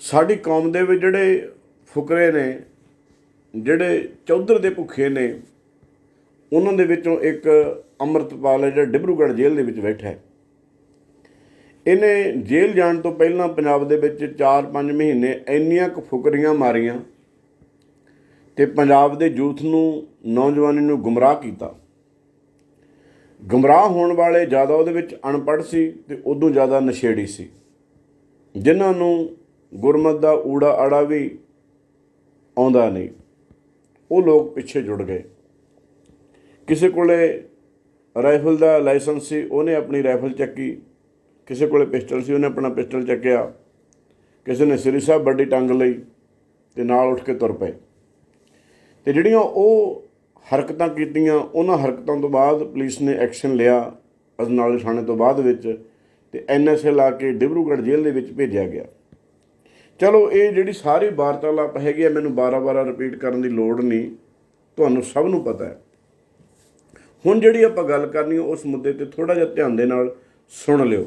ਸਾਡੀ ਕੌਮ ਦੇ ਵਿੱਚ ਜਿਹੜੇ ਫੁਕਰੇ ਨੇ, ਜਿਹੜੇ ਚੌਧਰ ਦੇ ਭੁੱਖੇ ਨੇ, ਉਹਨਾਂ ਦੇ ਵਿੱਚੋਂ ਇੱਕ ਅੰਮ੍ਰਿਤਪਾਲ ਹੈ ਜਿਹੜਾ ਡਿਬਰੂਗੜ੍ਹ ਜੇਲ੍ਹ ਦੇ ਵਿੱਚ ਬੈਠਾ ਹੈ। ਇਹਨੇ ਜੇਲ੍ਹ ਜਾਣ ਤੋਂ ਪਹਿਲਾਂ ਪੰਜਾਬ ਦੇ ਵਿੱਚ 4-5 ਮਹੀਨੇ ਇੰਨੀਆਂ ਕੁ ਫੁਕਰੀਆਂ ਮਾਰੀਆਂ ਤੇ ਪੰਜਾਬ ਦੇ ਯੂਥ ਨੂੰ, ਨੌਜਵਾਨੀ ਨੂੰ ਗੁੰਮਰਾਹ ਕੀਤਾ। ਗੁੰਮਰਾਹ ਹੋਣ ਵਾਲੇ ਜ਼ਿਆਦਾ ਉਹਦੇ ਵਿੱਚ ਅਨਪੜ੍ਹ ਸੀ ਤੇ ਉਦੋਂ ਜ਼ਿਆਦਾ ਨਸ਼ੇੜੀ ਸੀ। ਜਿਨ੍ਹਾਂ ਨੂੰ ਗੁਰਮਤ ਦਾ ਊੜਾ ਆੜਾ ਵੀ ਆਉਂਦਾ ਨਹੀਂ। ਉਹ ਲੋਕ ਪਿੱਛੇ ਜੁੜ ਗਏ। ਕਿਸੇ ਕੋਲੇ ਰਾਈਫਲ ਦਾ ਲਾਇਸੈਂਸ ਸੀ, ਉਹਨੇ ਆਪਣੀ ਰਾਈਫਲ ਚੱਕੀ। ਕਿਸੇ ਕੋਲੇ ਪਿਸਟਲ ਸੀ, ਉਹਨੇ ਆਪਣਾ ਪਿਸਟਲ ਚੱਕਿਆ। ਕਿਸੇ ਨੇ ਸ੍ਰੀ ਸਾਹਿਬ ਵੱਡੀ ਟੰਗ ਲਈ ਤੇ ਨਾਲ ਉੱਠ ਕੇ ਤੁਰ ਪਏ। ਤੇ ਜਿਹੜੀਆਂ ਉਹ ਹਰਕਤਾਂ ਕੀਤੀਆਂ, ਉਹਨਾਂ ਹਰਕਤਾਂ ਤੋਂ ਬਾਅਦ ਪੁਲਿਸ ਨੇ ਐਕਸ਼ਨ ਲਿਆ ਅਜਨਾਲੇ ਥਾਣੇ ਤੋਂ ਬਾਅਦ ਵਿੱਚ ਤੇ ਐਨਐਸਏ ਲਾ ਕੇ ਡਿਬਰੂਗੜ੍ਹ ਜੇਲ੍ਹ ਦੇ ਵਿੱਚ ਭੇਜਿਆ ਗਿਆ। ਚਲੋ, ਇਹ ਜਿਹੜੀ ਸਾਰੀ ਵਾਰਤਾਲਾਪ ਹੈਗੀ ਆ, ਮੈਨੂੰ ਬਾਰ-ਬਾਰ ਰਿਪੀਟ ਕਰਨ ਦੀ ਲੋੜ ਨਹੀਂ। ਤੁਹਾਨੂੰ ਸਭ ਨੂੰ ਪਤਾ ਹੈ। ਹੁਣ ਜਿਹੜੀ ਆਪਾਂ ਗੱਲ ਕਰਨੀ ਉਸ ਮੁੱਦੇ ਤੇ ਥੋੜਾ ਜਿਹਾ ਧਿਆਨ ਦੇ ਨਾਲ ਸੁਣ ਲਿਓ।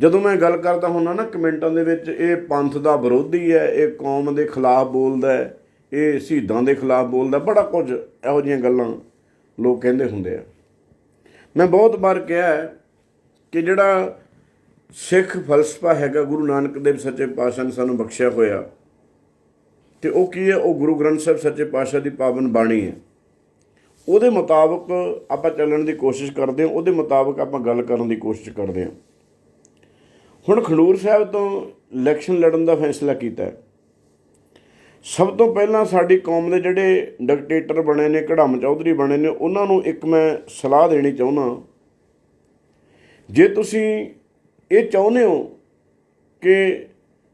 ਜਦੋਂ ਮੈਂ ਗੱਲ ਕਰਦਾ ਹੁੰਦਾ ਨਾ, ਕਮੈਂਟਾਂ ਦੇ ਵਿੱਚ, ਇਹ ਪੰਥ ਦਾ ਵਿਰੋਧੀ ਹੈ, ਇਹ ਕੌਮ ਦੇ ਖਿਲਾਫ ਬੋਲਦਾ ਹੈ, ਇਹ ਸ਼ਹੀਦਾਂ ਦੇ ਖਿਲਾਫ ਬੋਲਦਾ ਬੜਾ ਕੁਝ ਇਹੋ ਜਿਹੀਆਂ ਗੱਲਾਂ ਲੋਕ ਕਹਿੰਦੇ ਹੁੰਦੇ ਆ। ਮੈਂ ਬਹੁਤ ਵਾਰ ਕਿਹਾ ਕਿ ਜਿਹੜਾ ਸਿੱਖ ਫਲਸਫਾ ਹੈਗਾ, ਗੁਰੂ ਨਾਨਕ ਦੇਵ ਸੱਚੇ ਪਾਤਸ਼ਾਹ ਨੇ ਸਾਨੂੰ ਬਖਸ਼ਿਆ ਹੋਇਆ। ਤੇ ਉਹ ਕੀ ਹੈ? ਉਹ ਗੁਰੂ ਗ੍ਰੰਥ ਸਾਹਿਬ ਸੱਚੇ ਪਾਤਸ਼ਾਹ ਦੀ ਪਾਵਨ ਬਾਣੀ ਹੈ। ਉਹਦੇ ਮੁਤਾਬਕ ਆਪਾਂ ਚੱਲਣ ਦੀ ਕੋਸ਼ਿਸ਼ ਕਰਦੇ ਹਾਂ, ਉਹਦੇ ਮੁਤਾਬਕ ਆਪਾਂ ਗੱਲ ਕਰਨ ਦੀ ਕੋਸ਼ਿਸ਼ ਕਰਦੇ ਹਾਂ। ਹੁਣ ਖਡੂਰ ਸਾਹਿਬ ਤੋਂ ਇਲੈਕਸ਼ਨ ਲੜਨ ਦਾ ਫੈਸਲਾ ਕੀਤਾ ਹੈ। ਸਭ ਤੋਂ ਪਹਿਲਾਂ ਸਾਡੀ ਕੌਮ ਦੇ ਜਿਹੜੇ ਡਿਕਟੇਟਰ ਬਣੇ ਨੇ ਕੜਮ ਚੌਧਰੀ ਬਣੇ ਨੇ, ਉਹਨਾਂ ਨੂੰ ਇੱਕ ਮੈਂ ਸਲਾਹ ਦੇਣੀ ਚਾਹੁੰਦਾ ਜੇ ਤੁਸੀਂ ਇਹ ਚਾਹੁੰਦੇ ਹੋ ਕਿ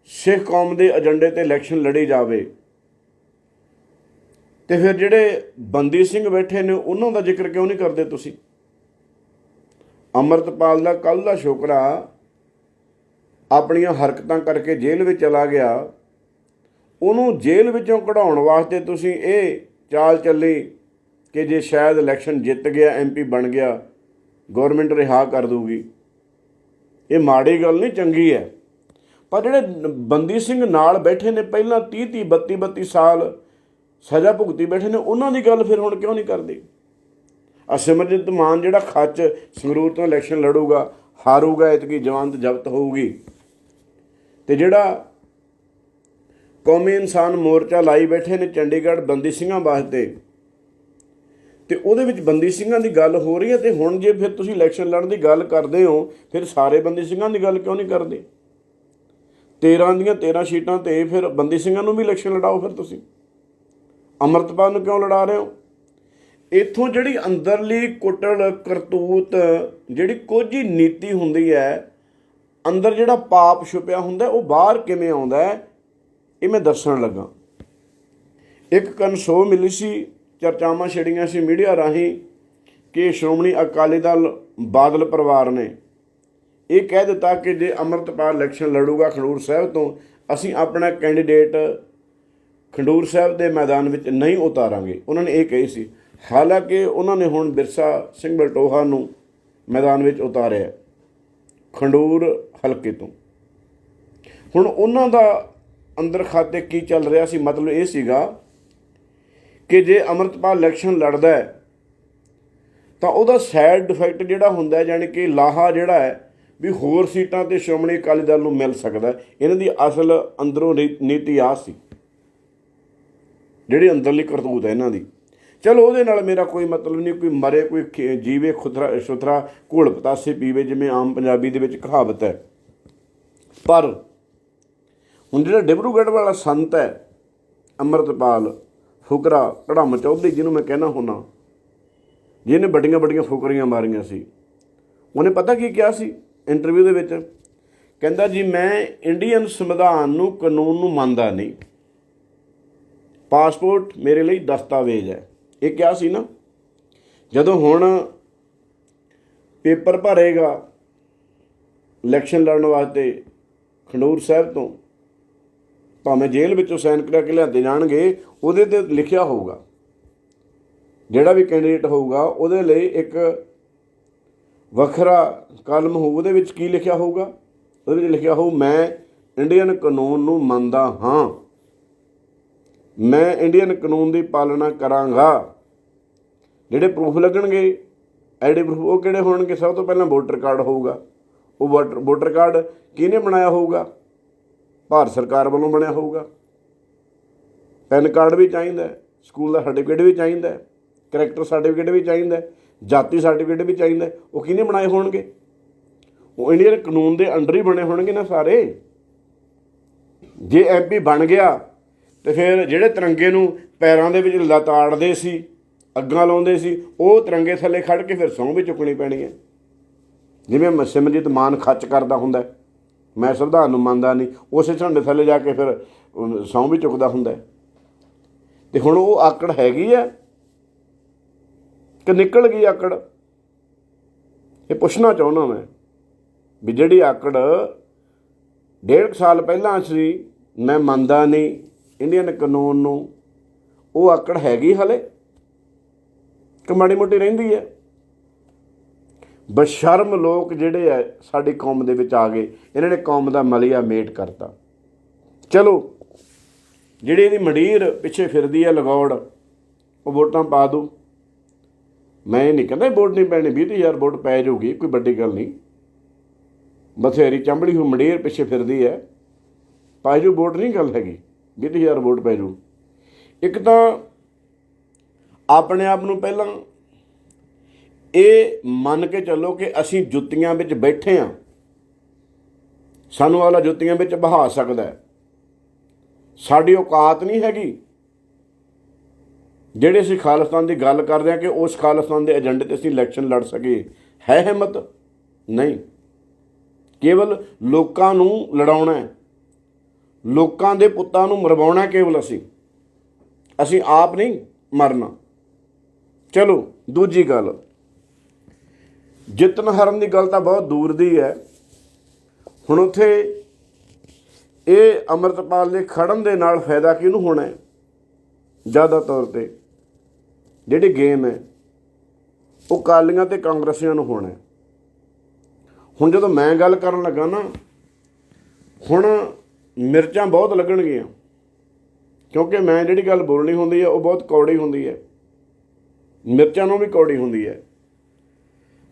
ਸਿੱਖ ਕੌਮ ਦੇ ਏਜੰਡੇ ਤੇ ਇਲੈਕਸ਼ਨ ਲੜੀ ਜਾਵੇ? ਤੇ ਫਿਰ ਜਿਹੜੇ ਬੰਦੀ ਸਿੰਘ ਬੈਠੇ ਨੇ, ਉਹਨਾਂ ਦਾ ਜ਼ਿਕਰ ਕਿਉਂ ਨਹੀਂ ਕਰਦੇ ਤੁਸੀਂ? ਅਮਰਤਪਾਲ ਦਾ ਕੱਲ ਦਾ ਸ਼ੋਕਰਾ ਆਪਣੀਆਂ ਹਰਕਤਾਂ ਕਰਕੇ ਜੇਲ੍ਹ ਵਿੱਚ ਚਲਾ ਗਿਆ। ਉਹਨੂੰ ਜੇਲ੍ਹ ਵਿੱਚੋਂ ਕਢਾਉਣ ਵਾਸਤੇ ਤੁਸੀਂ ਇਹ ਚਾਲ ਚੱਲੀ ਕਿ ਜੇ ਸ਼ਾਇਦ ਇਲੈਕਸ਼ਨ ਜਿੱਤ ਗਿਆ ਐਮਪੀ ਬਣ ਗਿਆ, ਗਵਰਨਮੈਂਟ ਰਿਹਾ ਕਰ ਦੂਗੀ ਇਹ ਮਾੜੀ ਗੱਲ ਨਹੀਂ, ਚੰਗੀ ਹੈ। ਪਰ ਜਿਹੜੇ ਬੰਦੀ ਸਿੰਘ ਨਾਲ ਬੈਠੇ ਨੇ, ਪਹਿਲਾਂ 30 30 32 32 ਸਾਲ ਸਜ਼ਾ ਭੁਗਤੀ ਬੈਠੇ ਨੇ, ਉਹਨਾਂ ਦੀ ਗੱਲ ਫਿਰ ਹੁਣ ਕਿਉਂ ਨਹੀਂ ਕਰਦੇ? ਅਸਿਮਰਜੀਤ ਮਾਨ ਜਿਹੜਾ ਖੱਚ ਸੰਗਰੂਰ ਤੋਂ ਇਲੈਕਸ਼ਨ ਲੜੂਗਾ, ਹਾਰੂਗਾ, ਇਤਕੀ ਜਵਾਨਤ ਜ਼ਬਤ ਹੋਊਗੀ। ਤੇ ਜਿਹੜਾ ਕੌਮੀ ਇਨਸਾਨ ਮੋਰਚਾ ਲਾਈ ਬੈਠੇ ਨੇ ਚੰਡੀਗੜ੍ਹ ਬੰਦੀ ਸਿੰਘਾਂ ਵਾਸਤੇ ਤੇ ਉਹਦੇ ਵਿੱਚ ਬੰਦੀ ਸਿੰਘਾਂ ਦੀ ਗੱਲ ਹੋ ਰਹੀ ਹੈ ਤੇ ਹੁਣ ਜੇ ਫਿਰ ਤੁਸੀਂ ਇਲੈਕਸ਼ਨ ਲੜਨ ਦੀ ਗੱਲ ਕਰਦੇ ਹੋ, ਫਿਰ ਸਾਰੇ ਬੰਦੀ ਸਿੰਘਾਂ ਦੀ ਗੱਲ ਕਿਉਂ ਨਹੀਂ ਕਰਦੇ? 13 ਦੀਆਂ 13 ਸੀਟਾਂ ਤੇ ਫਿਰ ਬੰਦੀ ਸਿੰਘਾਂ ਨੂੰ ਵੀ ਇਲੈਕਸ਼ਨ ਲੜਾਓ ਫਿਰ ਤੁਸੀਂ। ਅਮਰਤਪਾਲ ਨੂੰ ਕਿਉਂ ਲੜਾ ਰਹੇ ਹੋ? ਇਥੋਂ ਜਿਹੜੀ ਅੰਦਰਲੀ ਕੁੱਟਲ ਕਰਤੂਤ, ਜਿਹੜੀ ਕੋਝੀ ਨੀਤੀ ਹੁੰਦੀ ਹੈ, ਅੰਦਰ ਜਿਹੜਾ ਪਾਪ ਛੁਪਿਆ ਹੁੰਦਾ ਉਹ ਬਾਹਰ ਕਿਵੇਂ ਆਉਂਦਾ ਇਹ ਮੈਂ ਦੱਸਣ ਲੱਗਾ। ਇੱਕ ਕਨਸੋ ਮਿਲੀ ਸੀ ਚਰਚਾਵਾਂ ਛੜੀਆਂ ਸੀ ਮੀਡੀਆ ਰਾਹੀਂ ਕਿ ਸ਼੍ਰੋਮਣੀ ਅਕਾਲੀ ਦਲ ਬਾਦਲ ਪਰਿਵਾਰ ਨੇ ਇਹ ਕਹਿ ਦਿੱਤਾ ਕਿ ਜੇ ਅਮਰਤਪਾਲ ਇਲੈਕਸ਼ਨ ਲੜੂਗਾ ਖਡੂਰ ਸਾਹਿਬ ਤੋਂ, ਅਸੀਂ ਆਪਣਾ ਕੈਂਡੀਡੇਟ ਖਡੂਰ ਸਾਹਿਬ ਦੇ ਮੈਦਾਨ ਵਿੱਚ ਨਹੀਂ ਉਤਾਰਾਂਗੇ। ਉਹਨਾਂ ਨੇ ਇਹ ਕਹੀ ਸੀ। ਹਾਲਾਂਕਿ ਉਹਨਾਂ ਨੇ ਹੁਣ ਬਿਰਸਾ ਸਿੰਘ ਬਲਟੋਹਾ ਨੂੰ ਮੈਦਾਨ ਵਿੱਚ ਉਤਾਰਿਆ ਖੰਡੂਰ ਹਲਕੇ ਤੋਂ। ਹੁਣ ਉਹਨਾਂ ਦਾ ਅੰਦਰ ਖਾਤੇ ਕੀ ਚੱਲ ਰਿਹਾ ਸੀ? ਮਤਲਬ ਇਹ ਸੀਗਾ ਕਿ ਜੇ ਅਮਰਤਪਾਲ ਇਲੈਕਸ਼ਨ ਲੜਦਾ ਹੈ, ਤਾਂ ਉਹਦਾ ਸਾਈਡ ਇਫੈਕਟ ਜਿਹੜਾ ਹੁੰਦਾ ਹੈ ਕਿ ਲਾਹਾ ਜਿਹੜਾ ਹੈ, ਵੀ ਹੋਰ ਸੀਟਾਂ ਤੇ ਸ਼੍ਰੋਮਣੀ ਅਕਾਲੀ ਦਲ ਨੂੰ ਮਿਲ ਸਕਦਾ ਇਹਨਾਂ ਦੀ ਅਸਲ ਅੰਦਰੋਂ ਨੀ- ਨੀਤੀ ਆ ਸੀ। ਜਿਹੜੀ ਅੰਦਰਲੀ ਕਰਤੂਤ ਹੈ ਇਹਨਾਂ ਦੀ। ਚਲੋ ਉਹਦੇ ਨਾਲ ਮੇਰਾ ਕੋਈ ਮਤਲਬ ਨਹੀਂ, ਕੋਈ ਮਰੇ, ਕੋਈ ਖੇ- ਜੀਵੇ ਖੁਦਰਾ ਸੁਥਰਾ, ਘੋਲ ਪਤਾਸੇ ਪੀਵੇ, ਜਿਵੇਂ ਆਮ ਪੰਜਾਬੀ ਦੇ ਵਿੱਚ ਕਹਾਵਤ ਹੈ। ਪਰ ਹੁਣ ਜਿਹੜਾ ਡਿਬਰੂਗੜ੍ਹ ਵਾਲਾ ਸੰਤ ਹੈ, ਅੰਮ੍ਰਿਤਪਾਲ ਫੁਕਰਾ ਕੜਮ ਚੌਧਰੀ ਜਿਹਨੂੰ ਮੈਂ ਕਹਿਣਾ ਹੁੰਨਾ, ਜਿਹਨੇ ਵੱਡੀਆਂ ਵੱਡੀਆਂ ਫੁਕਰੀਆਂ ਮਾਰੀਆਂ ਸੀ। ਉਹਨੇ ਪਤਾ ਕੀ ਕਿਹਾ ਸੀ ਇੰਟਰਵਿਊ ਦੇ ਵਿੱਚ? ਕਹਿੰਦਾ ਜੀ, ਮੈਂ ਇੰਡੀਅਨ ਸੰਵਿਧਾਨ ਨੂੰ ਕਾਨੂੰਨ ਨੂੰ ਮੰਨਦਾ ਨਹੀਂ। ਪਾਸਪੋਰਟ ਮੇਰੇ ਲਈ ਦਸਤਾਵੇਜ਼ ਹੈ। ਇਹ ਕਿਹਾ ਸੀ ਨਾ? ਜਦੋਂ ਹੁਣ ਪੇਪਰ ਭਰੇਗਾ ਇਲੈਕਸ਼ਨ ਲੜਨ ਵਾਸਤੇ ਖੰਡੂਰ ਸਾਹਿਬ ਤੋਂ ਭਾਵੇਂ ਜੇਲ੍ਹ ਵਿੱਚੋਂ ਸਾਈਨ ਕਰਾ ਕੇ ਲਿਆਂਦੇ ਜਾਣਗੇ, ਉਹਦੇ ਤੇ ਲਿਖਿਆ ਹੋਊਗਾ। ਜਿਹੜਾ ਵੀ ਕੈਂਡੀਡੇਟ ਹੋਊਗਾ, ਉਹਦੇ ਲਈ ਇੱਕ ਵੱਖਰਾ ਕਲਮ ਹੋਊ, ਉਹਦੇ ਵਿੱਚ ਕੀ ਲਿਖਿਆ ਹੋਊਗਾ? ਉਹਦੇ ਵਿੱਚ ਲਿਖਿਆ ਹੋਊ, ਮੈਂ ਇੰਡੀਅਨ ਕਾਨੂੰਨ ਨੂੰ ਮੰਨਦਾ ਹਾਂ। ਮੈਂ ਇੰਡੀਅਨ ਕਾਨੂੰਨ ਦੀ ਪਾਲਣਾ ਕਰਾਂਗਾ। ਜਿਹੜੇ ਪ੍ਰੂਫ ਲੱਗਣਗੇ ਆਈਡੀ ਪ੍ਰੂਫ ਉਹ ਕਿਹੜੇ ਹੋਣਗੇ? ਸਭ ਤੋਂ ਪਹਿਲਾਂ ਵੋਟਰ ਕਾਰਡ ਹੋਊਗਾ। ਉਹ ਵੋਟਰ ਵੋਟਰ ਕਾਰਡ ਕਿਹਨੇ ਬਣਾਇਆ ਹੋਊਗਾ? ਭਾਰਤ ਸਰਕਾਰ ਵੱਲੋਂ ਬਣਿਆ ਹੋਊਗਾ। ਪੈਨ ਕਾਰਡ ਵੀ ਚਾਹੀਦਾ ਸਕੂਲ ਦਾ ਸਰਟੀਫਿਕੇਟ ਵੀ ਚਾਹੀਦਾ ਹੈ, ਕਰੈਕਟਰ ਸਰਟੀਫਿਕੇਟ ਵੀ ਚਾਹੀਦਾ ਜਾਤੀ ਸਰਟੀਫਿਕੇਟ ਵੀ ਚਾਹੀਦਾ ਉਹ ਕਿਹਨੇ ਬਣਾਏ ਹੋਣਗੇ? ਉਹ ਇੰਡੀਅਨ ਕਾਨੂੰਨ ਦੇ ਅੰਡਰ ਹੀ ਬਣੇ ਹੋਣਗੇ ਨਾ ਸਾਰੇ। ਜੇ ਐਮਪੀ ਬਣ ਗਿਆ ਤੇ ਫਿਰ ਜਿਹੜੇ ਤਿਰੰਗੇ ਨੂੰ ਪੈਰਾਂ ਦੇ ਵਿੱਚ ਲਤਾੜਦੇ ਸੀ ਅੱਗਾਂ ਲਾਉਂਦੇ ਸੀ ਉਹ ਤਿਰੰਗੇ ਥੱਲੇ ਖੜ ਕੇ ਫਿਰ ਸਹੁੰ ਵੀ ਚੁੱਕਣੀ ਪੈਣੀ ਹੈ। ਜਿਵੇਂ ਸਿਮਰਜੀਤ ਮਾਨ ਖੱਚ ਕਰਦਾ ਹੁੰਦਾ ਹੈ। ਮੈਂ ਸੰਵਿਧਾਨ ਨੂੰ ਮੰਨਦਾ ਨਹੀਂ। ਉਸੇ ਝੰਡੇ ਥੱਲੇ ਜਾ ਕੇ ਫਿਰ ਅਮ, ਸਹੁੰ ਵੀ ਚੁੱਕਦਾ ਹੁੰਦਾ ਹੈ। ਤੇ ਹੁਣ ਉਹ ਆਕੜ ਹੈਗੀ ਆ ਕਿ ਨਿਕਲ ਗਈ ਆਕੜ? ਇਹ ਪੁੱਛਣਾ ਚਾਹੁੰਦਾ ਮੈਂ ਵੀ ਜਿਹੜੀ ਆਕੜ ਡੇਢ ਕੁ ਸਾਲ ਪਹਿਲਾਂ ਸੀ ਮੈਂ ਮੰਨਦਾ ਨਹੀਂ। ਇੰਡੀਅਨ ਕਾਨੂੰਨ ਨੂੰ ਉਹ ਆਕੜ ਹੈਗੀ ਹਲੇ? ਕਿ ਮਾੜੀ ਮੋਟੀ ਰਹਿੰਦੀ ਹੈ? ਬਸ਼ਰਮ ਲੋਕ ਜਿਹੜੇ ਆ ਸਾਡੀ ਕੌਮ ਦੇ ਵਿੱਚ ਆ ਗਏ, ਇਹਨਾਂ ਨੇ ਕੌਮ ਦਾ ਮਲਿਆ ਮੇਟ ਕਰਤਾ। ਚਲੋ, ਜਿਹੜੀ ਇਹਦੀ ਮੰਡੀਰ ਪਿੱਛੇ ਫਿਰਦੀ ਹੈ ਲਗੌੜ, ਉਹ ਵੋਟਾਂ ਪਾ ਦੂ। ਮੈਂ ਇਹ ਨਹੀਂ ਕਹਿੰਦਾ ਵੋਟ ਨਹੀਂ ਪੈਣੀ 20000 ਵੋਟ ਪੈ ਜਾਊਗੀ, ਕੋਈ ਵੱਡੀ ਗੱਲ ਨਹੀਂ। ਬਥੇਰੀ ਚੰਬੜੀ ਹੋ ਮੰਡੀਰ ਪਿੱਛੇ ਫਿਰਦੀ ਹੈ ਪਾ ਜੂ ਵੋਟ ਨਹੀਂ ਗੱਲ ਹੈਗੀ 20000 ਵੋਟ ਪੈ ਜੂ। ਇੱਕ ਤਾਂ ਆਪਣੇ ਆਪ ਨੂੰ ਪਹਿਲਾਂ ਇਹ ਮੰਨ ਕੇ ਚੱਲੋ ਕਿ ਅਸੀਂ ਜੁੱਤੀਆਂ ਵਿੱਚ ਬੈਠੇ ਹਾਂ ਸਾਨੂੰ ਵਾਲਾ ਜੁੱਤੀਆਂ ਵਿੱਚ ਬਹਾ ਸਕਦਾ ਸਾਡੀ ਔਕਾਤ ਨਹੀਂ ਹੈਗੀ। ਜਿਹੜੇ ਅਸੀਂ ਖਾਲਿਸਤਾਨ ਦੀ ਗੱਲ ਕਰਦੇ ਹਾਂ ਕਿ ਉਸ ਖਾਲਿਸਤਾਨ ਦੇ ਏਜੰਡੇ ਤੇ ਅਸੀਂ ਇਲੈਕਸ਼ਨ ਲੜ ਸਕੀਏ, ਹੈ ਹਿੰਮਤ? ਨਹੀਂ। ਕੇਵਲ ਲੋਕਾਂ ਨੂੰ ਲੜਾਉਣਾ ਹੈ। ਲੋਕਾਂ ਦੇ ਪੁੱਤਾਂ ਨੂੰ ਮਰਵਾਉਣਾ ਕੇਵਲ ਅਸੀਂ। ਅਸੀਂ ਆਪ ਨਹੀਂ ਮਰਨਾ। ਚਲੋ, ਦੂਜੀ ਗੱਲ। ਜਿੱਤਨ ਹਰਨ ਦੀ ਗੱਲ ਤਾਂ ਬਹੁਤ ਦੂਰ ਦੀ ਹੈ। ਹੁਣ ਉੱਥੇ ਇਹ ਅਮਰਤਪਾਲ ਦੇ ਖੜਨ ਦੇ ਨਾਲ ਫਾਇਦਾ ਕਿਹਨੂੰ ਹੋਣਾ ਹੈ? ਜ਼ਿਆਦਾ ਤੌਰ ਤੇ ਜਿਹੜੀ ਗੇਮ ਹੈ, ਉਹ ਕਾਲੀਆਂ ਤੇ ਕਾਂਗਰਸੀਆਂ ਨੂੰ ਹੋਣਾ ਹੈ। ਹੁਣ ਜਦੋਂ ਮੈਂ ਗੱਲ ਕਰਨ ਲੱਗਾ ਨਾ, ਹੁਣ ਮਿਰਚਾਂ ਬਹੁਤ ਲੱਗਣਗੀਆਂ। ਕਿਉਂਕਿ ਮੈਂ ਜਿਹੜੀ ਗੱਲ ਬੋਲਣੀ ਹੁੰਦੀ ਹੈ, ਉਹ ਬਹੁਤ ਕੌੜੀ ਹੁੰਦੀ ਹੈ। ਮਿਰਚਾਂ ਨੂੰ ਵੀ ਕੌੜੀ ਹੁੰਦੀ ਹੈ।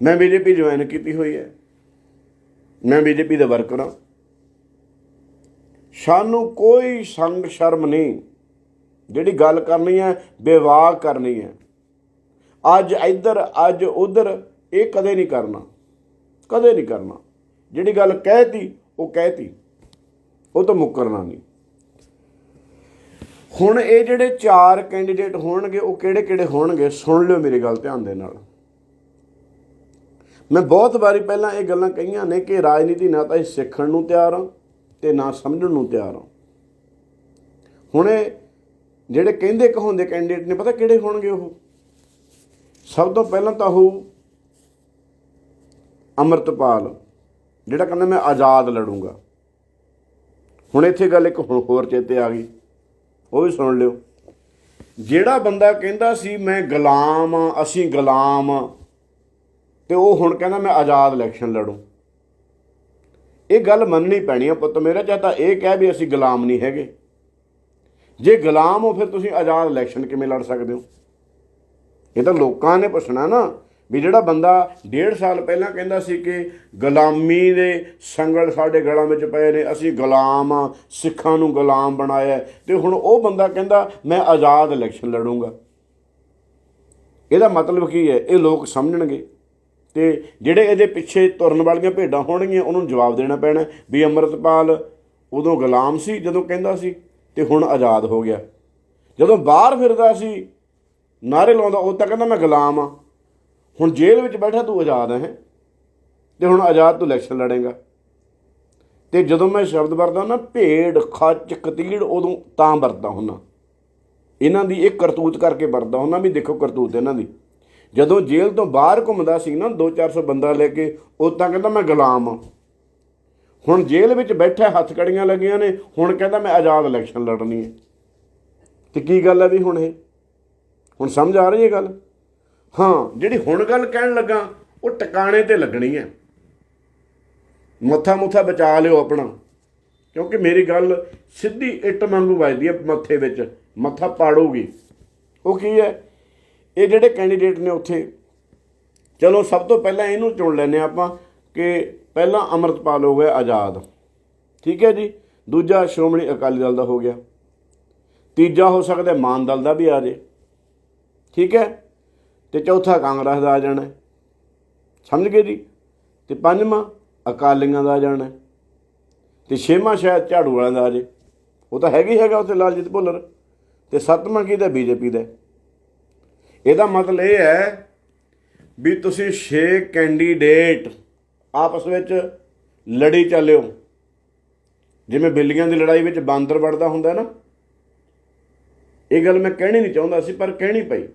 ਮੈਂ ਬੀਜੇਪੀ ਜੁਆਇਨ ਕੀਤੀ ਹੋਈ ਹੈ। ਮੈਂ ਬੀਜੇਪੀ ਦਾ ਵਰਕਰ ਹਾਂ। ਸਾਨੂੰ ਕੋਈ ਸੰਗ ਸ਼ਰਮ ਨਹੀਂ। ਜਿਹੜੀ ਗੱਲ ਕਰਨੀ ਹੈ ਬੇਵਾਕ ਕਰਨੀ ਹੈ। ਅੱਜ ਇੱਧਰ, ਅੱਜ ਉਧਰ, ਇਹ ਕਦੇ ਨਹੀਂ ਕਰਨਾ। ਕਦੇ ਨਹੀਂ ਕਰਨਾ। ਜਿਹੜੀ ਗੱਲ ਕਹਿਤੀ, ਉਹ ਕਹਿਤੀ। ਉਹ ਤਾਂ ਮੁੱਕਰਨਾ ਨਹੀਂ। ਹੁਣ ਇਹ ਜਿਹੜੇ ਚਾਰ ਕੈਂਡੀਡੇਟ ਹੋਣਗੇ, ਉਹ ਕਿਹੜੇ ਕਿਹੜੇ ਹੋਣਗੇ? ਸੁਣ ਲਿਓ ਮੇਰੀ ਗੱਲ ਧਿਆਨ ਦੇ ਨਾਲ। ਮੈਂ ਬਹੁਤ ਵਾਰੀ ਪਹਿਲਾਂ ਇਹ ਗੱਲਾਂ ਕਹੀਆਂ ਨੇ ਕਿ ਰਾਜਨੀਤੀ ਨਾ ਤਾਂ ਇਹ ਸਿੱਖਣ ਨੂੰ ਤਿਆਰ ਹਾਂ ਤੇ ਨਾ ਸਮਝਣ ਨੂੰ ਤਿਆਰ ਹਾਂ ਹੁਣੇ ਜਿਹੜੇ ਕਹਿੰਦੇ ਕਹਾਉਂਦੇ ਕੈਂਡੀਡੇਟ ਨੇ, ਪਤਾ ਕਿਹੜੇ ਹੋਣਗੇ ਉਹ? ਸਭ ਤੋਂ ਪਹਿਲਾਂ ਤਾਂ ਉਹ ਅਮਰਤਪਾਲ, ਜਿਹੜਾ ਕਹਿੰਦਾ ਮੈਂ ਆਜ਼ਾਦ ਲੜੂੰਗਾ। ਹੁਣ ਇੱਥੇ ਗੱਲ ਇੱਕ ਹੁਣ ਹੋਰ ਚੇਤੇ ਆ ਗਈ। ਉਹ ਵੀ ਸੁਣ ਲਿਓ। ਜਿਹੜਾ ਬੰਦਾ ਕਹਿੰਦਾ ਸੀ, ਮੈਂ ਗੁਲਾਮ ਆ, ਅਸੀਂ ਗੁਲਾਮ ਆ। ਤੇ ਉਹ ਹੁਣ ਕਹਿੰਦਾ ਮੈਂ ਆਜ਼ਾਦ ਇਲੈਕਸ਼ਨ ਲੜੂ। ਇਹ ਗੱਲ ਮੰਨਣੀ ਪੈਣੀ ਆ ਪੁੱਤ ਮੇਰਾ ਚਾਹਤਾ ਇਹ ਕਹਿ ਵੀ ਅਸੀਂ ਗੁਲਾਮ ਨਹੀਂ ਹੈਗੇ। ਜੇ ਗੁਲਾਮ ਹੋ ਫਿਰ ਤੁਸੀਂ ਆਜ਼ਾਦ ਇਲੈਕਸ਼ਨ ਕਿਵੇਂ ਲੜ ਸਕਦੇ ਹੋ? ਇਹ ਤਾਂ ਲੋਕਾਂ ਨੇ ਪੁੱਛਣਾ ਨਾ ਵੀ ਜਿਹੜਾ ਬੰਦਾ ਡੇਢ ਸਾਲ ਪਹਿਲਾਂ ਕਹਿੰਦਾ ਸੀ ਕਿ ਗੁਲਾਮੀ ਦੇ ਸੰਗਲ ਸਾਡੇ ਗਲਾਂ ਵਿੱਚ ਪਏ ਨੇ ਅਸੀਂ ਗੁਲਾਮ ਆ ਸਿੱਖਾਂ ਨੂੰ ਗੁਲਾਮ ਬਣਾਇਆ। ਹੈ, ਤੇ ਹੁਣ ਉਹ ਬੰਦਾ ਕਹਿੰਦਾ ਮੈਂ ਆਜ਼ਾਦ ਇਲੈਕਸ਼ਨ ਲੜੂੰਗਾ। ਇਹਦਾ ਮਤਲਬ ਕੀ ਹੈ? ਇਹ ਲੋਕ ਸਮਝਣਗੇ। ਤੇ ਜਿਹੜੇ ਇਹਦੇ ਪਿੱਛੇ ਤੁਰਨ ਵਾਲੀਆਂ ਭੇਡਾਂ ਹੋਣਗੀਆਂ, ਉਹਨੂੰ ਜਵਾਬ ਦੇਣਾ ਪੈਣਾ ਵੀ ਅੰਮ੍ਰਿਤਪਾਲ ਉਦੋਂ ਗੁਲਾਮ ਸੀ ਜਦੋਂ ਕਹਿੰਦਾ ਸੀ ਤੇ ਹੁਣ ਆਜ਼ਾਦ ਹੋ ਗਿਆ। ਜਦੋਂ ਬਾਹਰ ਫਿਰਦਾ ਸੀ ਨਾਰੇ ਲਾਉਂਦਾ, ਉਹ ਤਾਂ ਕਹਿੰਦਾ ਮੈਂ ਗੁਲਾਮ ਆ ਹੁਣ ਜੇਲ੍ਹ ਵਿੱਚ ਬੈਠਾ, ਤੂੰ ਆਜ਼ਾਦ ਹੈ ਤੇ ਹੁਣ ਆਜ਼ਾਦ ਤੂੰ ਇਲੈਕਸ਼ਨ ਲੜੇਗਾ। ਤੇ ਜਦੋਂ ਮੈਂ ਸ਼ਬਦ ਵਰਦਾ ਨਾ ਭੇਡ, ਖੱਚ, ਕਤੀੜ, ਉਦੋਂ ਤਾਂ ਵਰਦਾ ਹੁੰਨਾ ਇਹਨਾਂ ਦੀ ਇਹ ਕਰਤੂਤ ਕਰਕੇ ਵਰਦਾ ਹੁੰਨਾ ਵੀ ਦੇਖੋ ਕਰਤੂਤ ਇਹਨਾਂ ਦੀ। ਜਦੋਂ ਜੇਲ੍ਹ ਤੋਂ ਬਾਹਰ ਘੁੰਮਦਾ ਸੀ ਨਾ 2-400 ਬੰਦਾ ਲੈ ਕੇ ਉਹ ਤਾਂ ਕਹਿੰਦਾ ਮੈਂ ਗੁਲਾਮ ਹਾਂ। ਹੁਣ ਜੇਲ੍ਹ ਵਿੱਚ ਬੈਠਾ, ਹੱਥ ਕੜੀਆਂ ਲੱਗੀਆਂ ਨੇ, ਹੁਣ ਕਹਿੰਦਾ ਮੈਂ ਆਜ਼ਾਦ ਇਲੈਕਸ਼ਨ ਲੜਨੀ ਹੈ। ਤੇ ਕੀ ਗੱਲ ਹੈ ਵੀ ਹੁਣ ਇਹ? ਹੁਣ ਸਮਝ ਆ ਰਹੀ ਹੈ ਗੱਲ? ਹਾਂ, ਜਿਹੜੀ ਹੁਣ ਗੱਲ ਕਹਿਣ ਲੱਗਾ, ਉਹ ਟਿਕਾਣੇ ਤੇ ਲੱਗਣੀ ਹੈ। ਮੱਥਾ ਮੁੱਥਾ ਬਚਾ ਲਿਓ ਆਪਣਾ। ਕਿਉਂਕਿ ਮੇਰੀ ਗੱਲ ਸਿੱਧੀ ਇੱਟ ਵਾਂਗੂ ਵੱਜਦੀ ਹੈ ਮੱਥੇ ਵਿੱਚ। ਮੱਥਾ ਪਾੜੂਗੀ। ਉਹ ਕੀ ਹੈ? ਇਹ ਜਿਹੜੇ ਕੈਂਡੀਡੇਟ ਨੇ ਉੱਥੇ, ਚਲੋ ਸਭ ਤੋਂ ਪਹਿਲਾਂ ਇਹਨੂੰ ਚੁਣ ਲੈਨੇ ਆਪਾਂ ਕਿ ਪਹਿਲਾਂ ਅਮਰਤਪਾਲ ਹੋ ਗਿਆ ਆਜ਼ਾਦ। ਠੀਕ ਹੈ ਜੀ? ਦੂਜਾ ਸ਼੍ਰੋਮਣੀ ਅਕਾਲੀ ਦਲ ਦਾ ਹੋ ਗਿਆ। ਤੀਜਾ ਹੋ ਸਕਦਾ ਮਾਨ ਦਲ ਦਾ ਵੀ ਆ ਜੇ। ਠੀਕ ਹੈ? ਤੇ ਚੌਥਾ ਕਾਂਗਰਸ ਦਾ ਆ ਜਾਣਾ ਸਮਝ ਗਏ ਜੀ? ਤੇ ਪੰਜਵਾਂ ਅਕਾਲੀਆਂ ਦਾ ਆ ਜਾਣਾ ਹੈ। ਤੇ ਛੇਵਾਂ ਸ਼ਾਇਦ ਝਾੜੂ ਵਾਲਿਆਂ ਦਾ ਆ ਜੇ। ਉਹ ਤਾਂ ਹੈਗਾ ਹੀ ਹੈਗਾ ਉੱਥੇ ਲਾਲਜੀਤ ਭੁੱਲਰ। ਤੇ ਸੱਤਵਾਂ ਕੀ ਕਿਹਦਾ ਬੀਜੇਪੀ ਦਾ ਇਹਦਾ ਮਤਲਬ ਇਹ ਹੈ ਵੀ ਤੁਸੀਂ 6 ਕੈਂਡੀਡੇਟ ਆਪਸ ਵਿੱਚ ਲੜੀ ਚੱਲਿਓ। ਜਿਵੇਂ ਬਿੱਲੀਆਂ ਦੀ ਲੜਾਈ ਵਿੱਚ ਬਾਂਦਰ ਵੜਦਾ ਹੁੰਦਾ ਨਾ। ਇਹ ਗੱਲ ਮੈਂ ਕਹਿਣੀ ਨਹੀਂ ਚਾਹੁੰਦਾ ਸੀ, ਪਰ ਕਹਿਣੀ ਪਈ।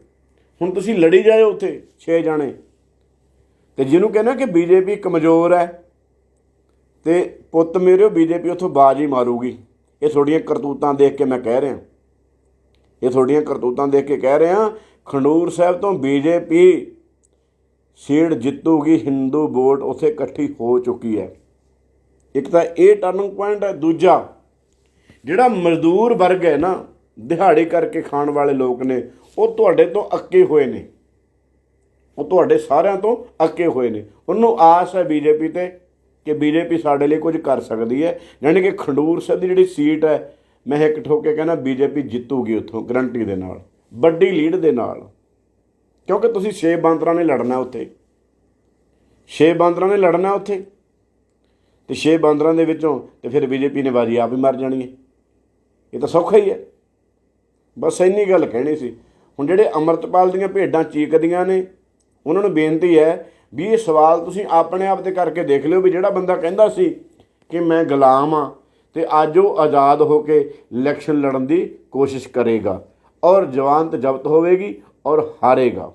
ਹੁਣ ਤੁਸੀਂ ਲੜੀ ਜਾਇਓ ਉੱਥੇ 6 ਜਾਣੇ। ਤੇ ਜਿਹਨੂੰ ਕਹਿੰਦਾ ਕਿ ਬੀਜੇਪੀ ਕਮਜ਼ੋਰ ਹੈ, ਤੇ ਪੁੱਤ ਮੇਰੇ ਬੀਜੇਪੀ ਉੱਥੋਂ ਬਾਜ਼ ਹੀ ਮਾਰੂਗੀ। ਇਹ ਤੁਹਾਡੀਆਂ ਕਰਤੂਤਾਂ ਦੇਖ ਕੇ ਮੈਂ ਕਹਿ ਰਿਹਾ। ਇਹ ਤੁਹਾਡੀਆਂ ਕਰਤੂਤਾਂ ਦੇਖ ਕੇ ਕਹਿ ਰਿਹਾ ਖੰਡੂਰ ਸਾਹਿਬ ਤੋਂ ਬੀਜੇਪੀ ਸੀਟ ਜਿੱਤੂਗੀ ਹਿੰਦੂ ਵੋਟ ਉੱਥੇ ਇਕੱਠੀ ਹੋ ਚੁੱਕੀ ਹੈ। ਇੱਕ ਤਾਂ ਇਹ ਟਰਨਿੰਗ ਪੁਆਇੰਟ ਹੈ, ਦੂਜਾ ਜਿਹੜਾ ਮਜ਼ਦੂਰ ਵਰਗ ਹੈ ਨਾ, ਦਿਹਾੜੀ ਕਰਕੇ ਖਾਣ ਵਾਲੇ ਲੋਕ ਨੇ, ਉਹ ਤੁਹਾਡੇ ਤੋਂ ਅੱਕੇ ਹੋਏ ਨੇ। ਉਹ ਤੁਹਾਡੇ ਸਾਰਿਆਂ ਤੋਂ ਅੱਕੇ ਹੋਏ ਨੇ। ਉਹਨੂੰ ਆਸ ਹੈ ਬੀਜੇਪੀ ਤੇ ਕਿ ਬੀਜੇਪੀ ਸਾਡੇ ਲਈ ਕੁਝ ਕਰ ਸਕਦੀ ਹੈ। ਯਾਨੀ ਕਿ ਖੰਡੂਰ ਸਾਹਿਬ ਦੀ ਜਿਹੜੀ ਸੀਟ ਹੈ, ਮੈਂ ਇੱਕ ਠੋਕ ਕੇ ਕਹਿੰਦਾ ਬੀਜੇਪੀ ਜਿੱਤੂਗੀ ਉੱਥੋਂ ਗਰੰਟੀ ਦੇ ਨਾਲ। ਵੱਡੀ ਲੀਡ ਦੇ ਨਾਲ। ਕਿਉਂਕਿ ਤੁਸੀਂ ਛੇ ਬਾਂਦਰਾਂ ਨੇ ਲੜਨਾ ਉੱਥੇ। ਛੇ ਬਾਂਦਰਾਂ ਨੇ ਲੜਨਾ ਉੱਥੇ। ਤੇ ਛੇ ਬਾਂਦਰਾਂ ਦੇ ਵਿੱਚੋਂ ਤੇ ਫਿਰ ਬੀਜੇਪੀ ਨੇ ਬਾਜੀ ਆਪ ਹੀ ਮਰ ਜਾਣੀ ਹੈ। ਇਹ ਤਾਂ ਸੌਖਾ ਹੀ ਹੈ। ਬਸ ਇੰਨੀ ਗੱਲ ਕਹਿਣੀ ਸੀ। ਹੁਣ ਜਿਹੜੇ ਅਮਰਤਪਾਲ ਦੀਆਂ ਭੇਡਾਂ ਚੀਕਦੀਆਂ ਨੇ, ਉਹਨਾਂ ਨੂੰ ਬੇਨਤੀ ਹੈ ਵੀ ਇਹ ਸਵਾਲ ਤੁਸੀਂ ਆਪਣੇ ਆਪ ਤੇ ਕਰਕੇ ਦੇਖ ਲਿਓ ਵੀ ਜਿਹੜਾ ਬੰਦਾ ਕਹਿੰਦਾ ਸੀ ਕਿ ਮੈਂ ਗੁਲਾਮ ਆ ਤੇ ਅੱਜ ਉਹ ਆਜ਼ਾਦ ਹੋ ਕੇ ਇਲੈਕਸ਼ਨ ਲੜਨ ਦੀ ਕੋਸ਼ਿਸ਼ ਕਰੇਗਾ। ਔਰ ਜਵਾਨਤ ਜ਼ਬਤ ਹੋਵੇਗੀ ਔਰ ਹਾਰੇਗਾ।